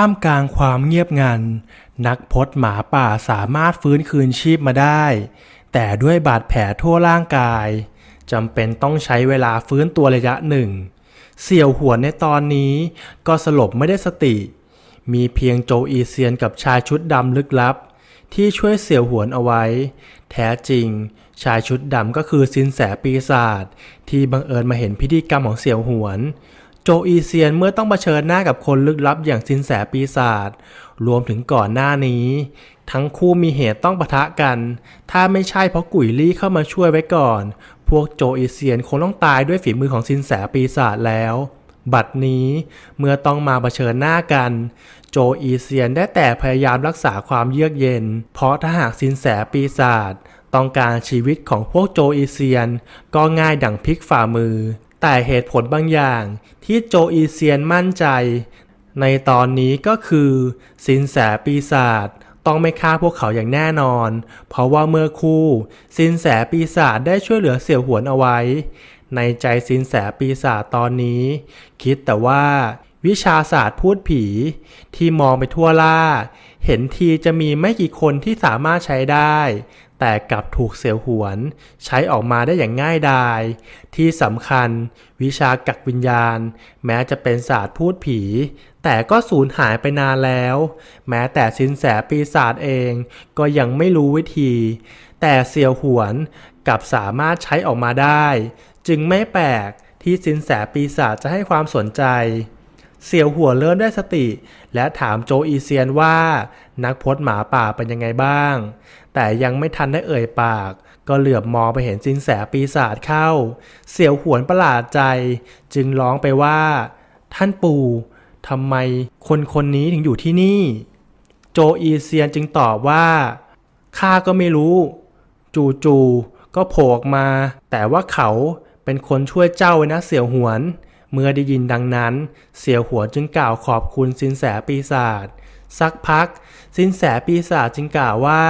ท่ามกลางความเงียบงัน นักพจน์หมาป่าสามารถฟื้นคืนชีพมาได้ แต่ด้วยบาดแผลทั่วร่างกายจำเป็นต้องใช้เวลาฟื้นตัวระยะหนึ่ง เสี่ยวหัวนในตอนนี้ก็สลบไม่ได้สติ มีเพียงโจอีเซียนกับชายชุดดำลึกลับ ที่ช่วยเสี่ยวหวนเอาไว้ แท้จริง ชายชุดดำก็คือสินแสปีศาจที่บังเอิญมาเห็นพิธีกรรมของเสี่ยวหวน โจอีเซียนเมื่อต้องเผชิญหน้ากับคนลึกลับอย่างสินแสปีศาจรวมถึงก่อนหน้านี้ ทั้งคู่มีเหตุต้องปะทะกัน ถ้าไม่ใช่เพราะกุยลี่เข้ามาช่วยไว้ก่อน พวกโจอีเซียนคงต้องตายด้วยฝีมือของสินแสปีศาจแล้ว บัดนี้เมื่อต้องมาเผชิญหน้ากัน โจอีเซียนได้แต่พยายามรักษาความเยือกเย็น เพราะถ้าหากสินแสปีศาจต้องการชีวิตของพวกโจอีเซียน ก็ง่ายดั่งพลิกฝ่ามือ แต่เหตุผลบางอย่างที่โจอีเซียนมั่นใจ ในตอนนี้ก็คือสินแสปีศาจต้องไม่ฆ่าพวกเขาอย่างแน่นอน เพราะว่าเมื่อคู่ สินแสปีศาจได้ช่วยเหลือเสี่ยวหวนเอาไว้ ในใจสินแสปีศาจตอนนี้ คิดแต่ว่าวิชาศาสตร์พูดผี ที่มองไปทั่วล่า เห็นทีจะมีไม่กี่คนที่สามารถใช้ได้ แต่กลับถูกเสียวหวน ใช้ออกมาได้อย่างง่ายดาย ที่สำคัญ วิชากักวิญญาณ แม้จะเป็นศาสตร์พูดผี แต่ก็สูญหายไปนานแล้ว แม้แต่สินแสปีศาจเอง ก็ยังไม่รู้วิธี แต่เสียวหวนกลับสามารถใช้ออกมาได้ จึงไม่แปลกที่สินแสปีศาจจะให้ความสนใจ เสี่ยวหัวเริ่มได้สติ และถามโจอีเซียนว่า นักพจน์หมาป่าเป็นยังไงบ้าง แต่ยังไม่ทันได้เอ่ยปาก ก็เหลือบมองไปเห็นสินแสปีศาจเข้า เสี่ยวหวนประหลาดใจ จึงร้องไปว่า ท่านปู่ทำไมคนคนนี้ถึงอยู่ที่นี่ โจอีเซียนจึงตอบว่าข้าก็ไม่รู้ จู่ๆก็โผล่ออกมา แต่ว่าเขาเป็นคนช่วยเจ้าไว้นะเสี่ยวหวน เมื่อได้ยินดังนั้น เสี่ยวหวจึงกล่าวขอบคุณสินแสปีศาจสักพัก สินแสปีศาจจึงกล่าวว่า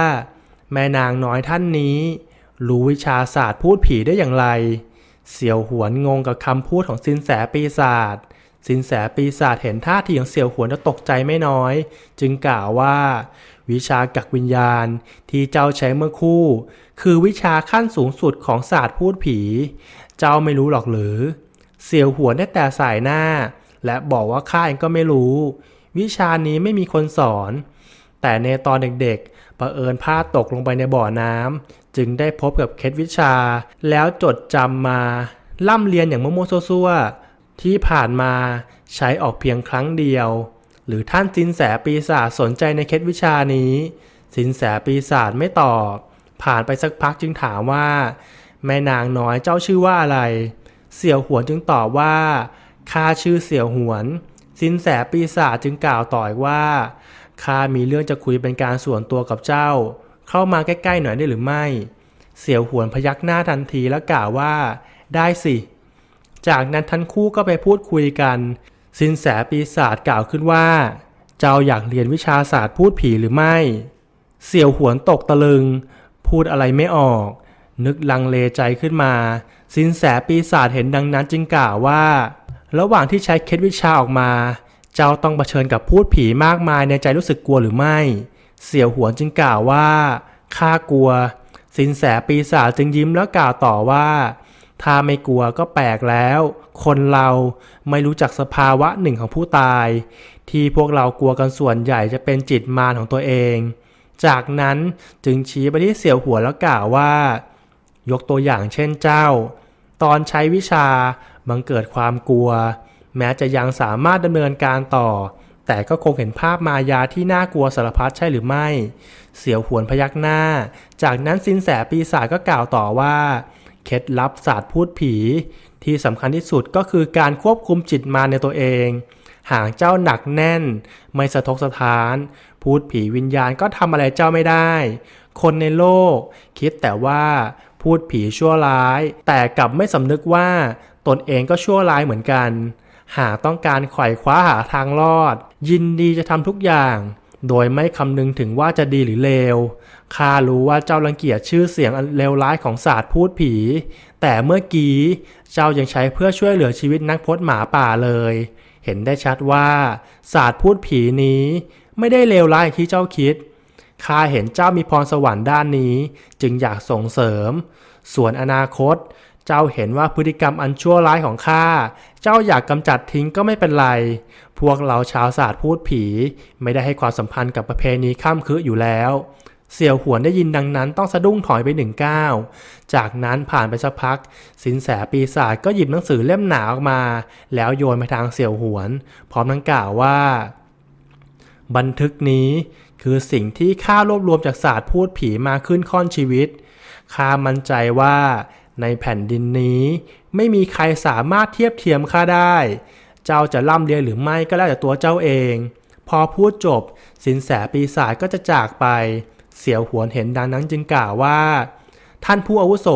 แม่นางน้อยท่านนี้ รู้วิชาศาสตร์พูดผีได้อย่างไร เสี่ยวหวนงงกับคำพูดของสินแสปีศาจสินแสปีศาจเห็นท่าทีของเสี่ยวหวนแล้วตกใจไม่น้อย จึงกล่าวว่า วิชากักวิญญาณที่เจ้าใช้เมื่อคู่ คือวิชาขั้นสูงสุดของศาสตร์พูดผี เจ้าไม่รู้หรอกหรือ เสียวหัวได้แต่สายหน้า และบอกว่าข้าเองก็ไม่รู้ วิชานี้ไม่มีคนสอน แต่ในตอนเด็กๆประเอิญพลาดตกลงไปในบ่อน้ำจึงได้พบกับเคล็ดวิชา แล้วจดจำมาล่ำเรียนอย่างมั่วๆซั่วๆที่ผ่านมาใช้ออกเพียงครั้งเดียว หรือท่านสินแสปีศาจสนใจในเคล็ดวิชานี้ สินแสปีศาจไม่ตอบ ผ่านไปสักพักจึงถามว่า แม่นางน้อยเจ้าชื่อว่าอะไร เสี่ยวหวนจึงตอบว่าข้าชื่อเสี่ยวหวน สินแสปีศาจจึงกล่าวต่ออีกว่าข้ามีเรื่องจะคุยเป็นการส่วนตัวกับเจ้า เข้ามาใกล้ๆหน่อยได้หรือไม่ เสี่ยวหวนพยักหน้าทันทีแล้วกล่าวว่า ได้สิ จากนั้นทั้งคู่ก็ไปพูดคุยกัน สินแสปีศาจกล่าวขึ้นว่า เจ้าอยากเรียนวิชาศาสตร์พูดผีหรือไม่ เสี่ยวหวนตกตะลึง พูดอะไรไม่ออก นึกลังเลใจขึ้นมา สินแสปีศาจเห็นดังนั้นจึงกล่าวว่า ระหว่างที่ใช้เคล็ดวิชาออกมา เจ้าต้องเผชิญกับพูดผีมากมายในใจรู้สึกกลัวหรือไม่ เสี่ยวหวนจึงกล่าวว่าข้ากลัว สินแสปีศาจจึงยิ้มแล้วกล่าวต่อว่า ถ้าไม่กลัวก็แปลกแล้ว คนเราไม่รู้จักสภาวะหนึ่งของผู้ตาย ที่พวกเรากลัวกันส่วนใหญ่จะเป็นจิตมารของตัวเอง จากนั้นจึงชี้ไปที่เสี่ยวหัวแล้วกล่าวว่า ยกตัวอย่างเช่นเจ้า ตอนใช้วิชาบังเกิดความกลัว แม้จะยังสามารถดำเนินการต่อ แต่ก็คงเห็นภาพมายาที่น่ากลัวสารพัดใช่หรือไม่ เสี่ยวหวนพยักหน้า จากนั้นสินแสปีศาจก็กล่าวต่อว่า เคล็ดลับศาสตร์พูดผี ที่สำคัญที่สุดก็คือการควบคุมจิตมาในตัวเองหากเจ้าหนักแน่น ไม่สะทกสะท้าน พูดผีวิญญาณก็ทำอะไรเจ้าไม่ได้ คนในโลก คิดแต่ว่า พูดผีชั่วร้าย แต่กลับไม่สำนึกว่าตนเองก็ชั่วร้ายเหมือนกัน หากต้องการไขว่คว้าหาทางรอด ยินดีจะทำทุกอย่าง โดยไม่คำนึงถึงว่าจะดีหรือเลวข้ารู้ว่าเจ้ารังเกียจชื่อเสียงอันเลวร้ายของศาสตร์พูดผี แต่เมื่อกี้เจ้ายังใช้เพื่อช่วยเหลือชีวิตนักพจน์หมาป่าเลย เห็นได้ชัดว่าศาสตร์พูดผีนี้ ไม่ได้เลวร้ายที่เจ้าคิด ข้าเห็นเจ้ามีพรสวรรค์ด้านนี้ จึงอยากส่งเสริม ส่วนอนาคต เจ้าเห็นว่าพฤติกรรมอันชั่วร้ายของข้า เจ้าอยากกำจัดทิ้งก็ไม่เป็นไร พวกเราชาวศาสตร์พูดผี ไม่ได้ให้ความสัมพันธ์กับประเพณีข้ามคืออยู่แล้ว เสี่ยวหวนได้ยินดังนั้นต้องสะดุ้งถอยไปหนึ่งก้าวจากนั้นผ่านไปสักพัก สินแสปีศาจก็หยิบหนังสือเล่มหนาออกมา แล้วโยนไปทางเสี่ยวหวน พร้อมทั้งกล่าวว่า บันทึกนี้ คือสิ่งที่ข้ารวบรวมจากศาสตร์พูดผีมาขึ้นค่อนชีวิต ข้ามั่นใจว่าในแผ่นดินนี้ ไม่มีใครสามารถเทียบเทียมข้าได้ เจ้าจะร่ำเรียนหรือไม่ก็แล้วแต่ตัวเจ้าเอง พอพูดจบ สินแสปีศาจก็จะจากไป เสี่ยวหวนเห็นดังนั้นจึงกล่าวว่า ท่านผู้อาวุโส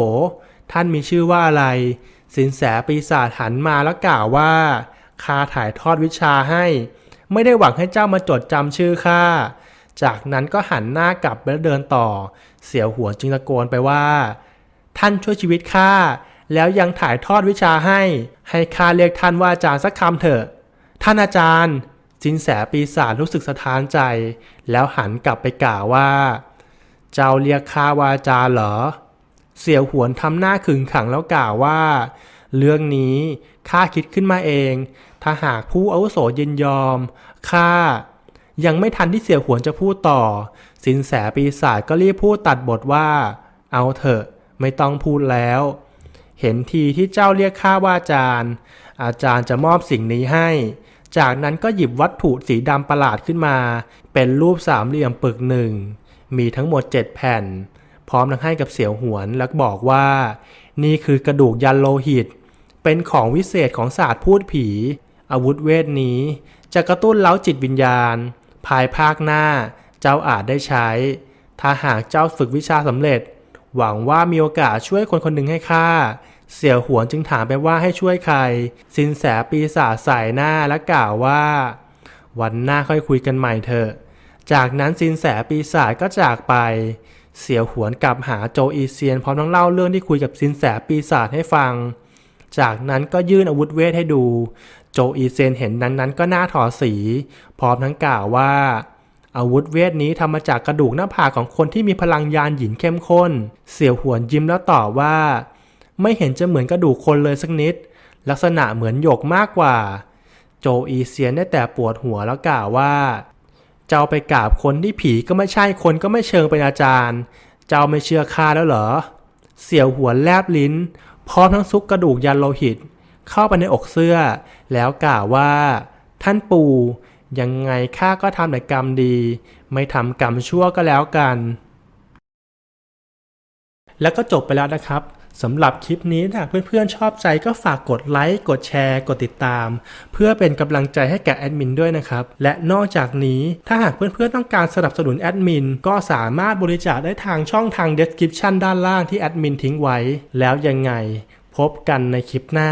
ท่านมีชื่อว่าอะไร สินแสปีศาจหันมาแล้วกล่าวว่าข้าถ่ายทอดวิชาให้ ไม่ได้หวังให้เจ้ามาจดจำชื่อข้า จากนั้นก็หันหน้ากลับแล้วเดินต่อ เสี่ยวหัวจึงตะโกนไปว่า ท่านช่วยชีวิตข้าแล้วยังถ่ายทอดวิชาให้ ให้ข้าเรียกท่านว่าอาจารย์สักคำเถอะ ท่านอาจารย์จินแสปีศาจรู้สึกสะท้านใจ แล้วหันกลับไปกล่าวว่า เจ้าเรียกข้าว่าอาจารย์เหรอ เสี่ยวหวนทำหน้าขึงขังแล้วกล่าวว่า เรื่องนี้ข้าคิดขึ้นมาเอง ถ้าหากผู้อาวุโสยินยอมข้า ยังไม่ทันที่เสี่ยหวนจะพูดต่อ สินแสปีศาจก็รีบพูดตัดบทว่า เอาเถอะ ไม่ต้องพูดแล้ว เห็นทีที่เจ้าเรียกข้าว่าอาจารย์ อาจารย์จะมอบสิ่งนี้ให้ จากนั้นก็หยิบวัตถุสีดำประหลาดขึ้นมา เป็นรูปสามเหลี่ยมปึกหนึ่ง มีทั้งหมด7แผ่น พร้อมทั้งให้กับเสี่ยวหวนแล้วบอกว่า นี่คือกระดูกยันโลหิต เป็นของวิเศษของศาสตร์พูดผี อาวุธเวทนี้จะกระตุ้นเล้าจิตวิญญาณ ภายภาคหน้าเจ้าอาจได้ใช้ ถ้าหากเจ้าฝึกวิชาสำเร็จ หวังว่ามีโอกาสช่วยคนคนหนึ่งให้ข้าเสี่ยวหวนจึงถามไปว่าให้ช่วยใคร สินแสปีศาจใส่หน้าและกล่าวว่า วันหน้าค่อยคุยกันใหม่เถอะ จากนั้นสินแสปีศาจก็จากไป เสี่ยวหวนกลับหาโจอีเซียนพร้อมทั้งเล่าเรื่องที่คุยกับสินแสปีศาจให้ฟัง จากนั้นก็ยื่นอาวุธเวทให้ดู โจอีเซนเห็นนั้นนั้นก็หน้าถอดสี พร้อมทั้งกล่าวว่า อาวุธเวทนี้ทำมาจากกระดูกหน้าผากของคนที่มีพลังยานหยินเข้มข้น เสี่ยวหวนยิ้มแล้วตอบว่า ไม่เห็นจะเหมือนกระดูกคนเลยสักนิด ลักษณะเหมือนหยกมากกว่า โจอีเซียนได้แต่ปวดหัวแล้วกล่าวว่า เจ้าไปกราบคนที่ผีก็ไม่ใช่คนก็ไม่เชิงเป็นอาจารย์ เจ้าไม่เชื่อข้าแล้วเหรอ เสี่ยวหัวแลบลิ้น พร้อมทั้งซุกกระดูกยันโลหิต เข้าไปในอกเสื้อ แล้วกล่าวว่า ท่านปู่ยังไงข้าก็ทำแต่กรรมดี ไม่ทำกรรมชั่วก็แล้วกัน แล้วก็จบไปแล้วนะครับสำหรับคลิปนี้ถ้าเพื่อนๆชอบใจก็ฝากกดไลค์ กดแชร์ กดติดตาม เพื่อเป็นกำลังใจให้แก่แอดมินด้วยนะครับ และนอกจากนี้ถ้าหากเพื่อนๆต้องการสนับสนุนแอดมินก็สามารถบริจาคได้ทางช่องทาง description ด้านล่างที่แอดมินทิ้งไว้ แล้วยังไง พบกันในคลิปหน้า